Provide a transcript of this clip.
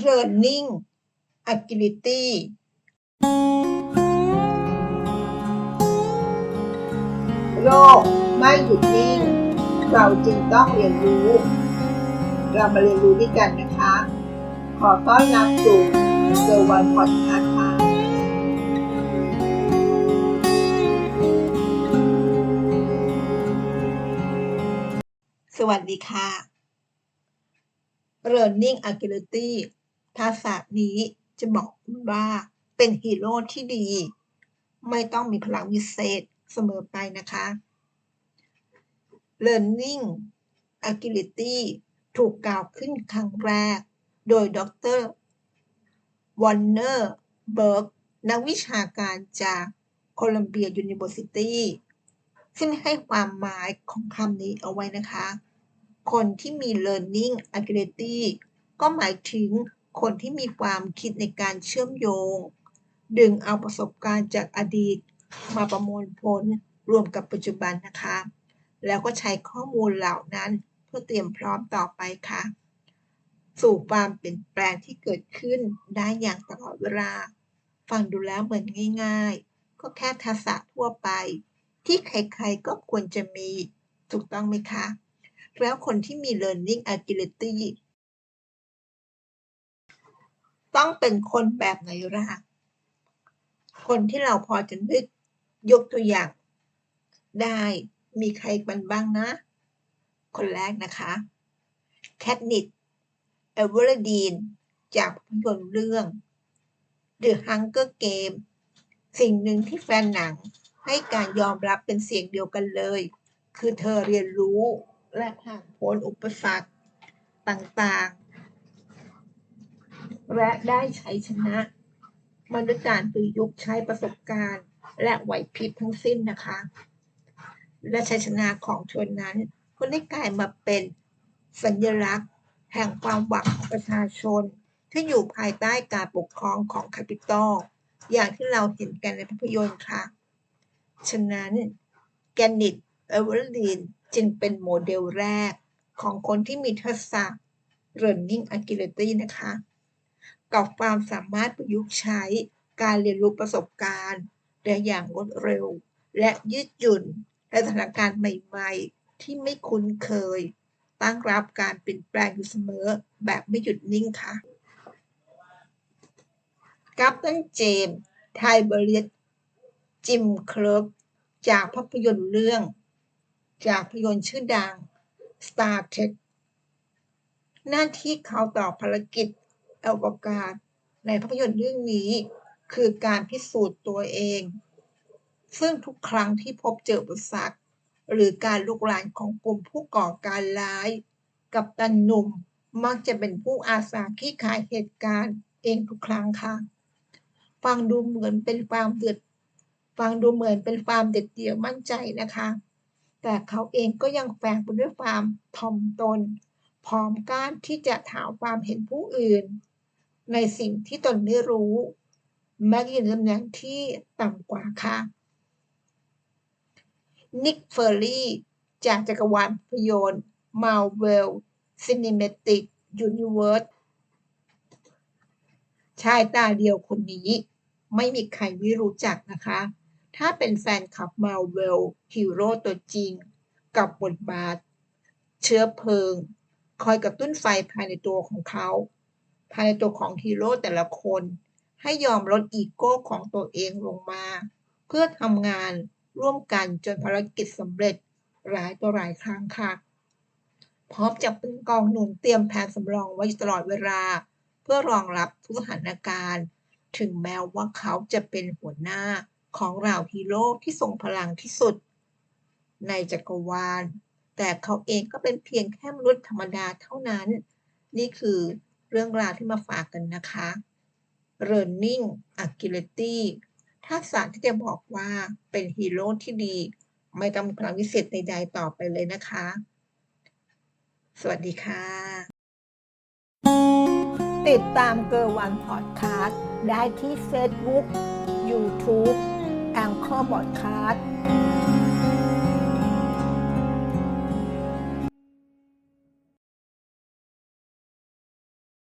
learning agility โลกไม่หยุดนิ่ง เราจึงต้องเรียนรู้ เรามาเรียนรู้ด้วยกันนะคะ ขอต้อนรับสู่เซอร์วันพอดคาส์ค่ะสวัสดีค่ะ Learning Agility ทักษะนี้จะบอกคุณว่าเป็นฮีโร่ที่ดี ไม่ต้องมีพลังวิเศษเสมอไปนะคะ Learning Agility ถูกกล่าวขึ้นครั้งแรก โดยดรวอนเนอร์เบิร์กนักวิชาการจากโคลัมเบียยูนิเวอร์ซิตี้ซึ่งให้ความหมายของคำนี้เอาไว้นะคะ คนที่มี learning ability ก็หมายถึง คนที่มีความคิดในการเชื่อมโยง ดึงเอาประสบการณ์จากอดีตมาประมวลผลรวมกับปัจจุบันนะคะ แล้วก็ใช้ข้อมูลเหล่านั้นเพื่อเตรียมพร้อมต่อไปค่ะ สู่ความเปลี่ยนแปลงที่เกิดขึ้นได้อย่างตลอดเวลา ฟังดูแล้วเหมือนง่าย ๆ ก็แค่ทักษะทั่วไป ที่ใครๆก็ควรจะมีถูกต้องไหมคะ แล้วคนที่มี learning agility ต้องเป็นคนแบบไหนล่ะคนที่เราพอจะนึกยกตัวอย่าง ได้มีใครกันบ้างนะ คนแรกนะคะแคทนิดเอเวอร์ดีน จากภาพยนตร์เรื่อง The Hunger Game สิ่งหนึ่งที่แฟนหนังให้การยอมรับเป็นเสียงเดียวกันเลย คือเธอเรียนรู้และผ่านพ้นอุปสรรคต่าง และได้ใช้ชนะมันด้วยการประยุกต์ใช้ประสบการณ์ และไหวพริบทั้งสิ้นนะคะ และชัยชนะของเธอนั้น ก็ได้กลายมาเป็นสัญลักษณ์ แห่งความหวังของประชาชน ที่อยู่ภายใต้การปกครองของแคปิตอลอย่างที่เราเห็นกันในภาพยนตร์ค่ะ ฉะนั้นแกนิตเอเวอร์ลีนจึงเป็นโมเดลแรกของคนที่มีทักษะ learning agility นะคะ กับความสามารถประยุกต์ใช้การเรียนรู้ประสบการณ์ได้อย่างรวดเร็ว และยืดหยุ่นในสถานการณ์ใหม่ๆ ที่ไม่คุ้นเคย ตั้งรับการเปลี่ยนแปลงอยู่เสมอแบบไม่หยุดนิ่งค่ะกัปตันเจมส์ไทเบรียตจิมเคิร์กจากภาพยนตร์เรื่อง จากภาพยนตร์ชื่อดัง Star Trek หน้าที่เขาต่อภารกิจ อวกาศ ในภาพยนตร์เรื่องนี้ คือการพิสูจน์ตัวเอง ซึ่งทุกครั้งที่พบเจออุปสรรคหรือการลุกลานของกลุ่มผู้ก่อการร้าย กับตันหนุ่มมักจะเป็นผู้อาสาขี้ขายเหตุการณ์เองทุกครั้งค่ะ ฟังดูเหมือนเป็นความเดือดฟังดูเหมือนเป็นความเด็ดเดี่ยวมั่นใจนะคะ แต่เขาเองก็ยังแฝงไปด้วยความถ่อมตน พร้อมก้ารที่จะถามความเห็นผู้อื่น ในสิ่งที่ตนไม่รู้ แม้จะอยู่ในตำแหน่งที่ต่ำกว่าค่ะ นิกเฟอร์รี่จากจักรวาลภาพยนตร์ Marvel Cinematic Universe ชายตาเดียวคนนี้ ไม่มีใครไม่รู้จักนะคะ ถ้าเป็นแฟนคลับ Marvel ฮีโร่ตัวจริง กับบทบาท เชื้อเพลิง คอยกระตุ้นไฟภายในตัวของเขา ภายในตัวของฮีโร่แต่ละคน ให้ยอมลดอีโก้ของตัวเองลงมา เพื่อทำงานร่วมกันจนภารกิจสำเร็จหลายต่อหลายครั้งค่ะ พร้อมจะเป็นกองหนุนเตรียมแผนสำรองไว้ตลอดเวลา เพื่อรองรับทุกสถานการณ์ ถึงแม้ว่าเขาจะเป็นหัวหน้าของเหล่าฮีโร่ที่ทรงพลังที่สุด ในจักรวาล แต่เขาเองก็เป็นเพียงแค่มนุษย์ธรรมดาเท่านั้น นี่คือ เรื่องราวที่มาฝากกันนะคะ Learning Agility ทักษะที่จะบอกว่าเป็นฮีโร่ที่ดี ไม่ต้องมีพลังวิเศษใดๆต่อไปเลยนะคะ สวัสดีค่ะ ติดตามเกอร์วันพอดคาสต์ได้ที่ Facebook YouTube แองเกอร์บอดคาสต์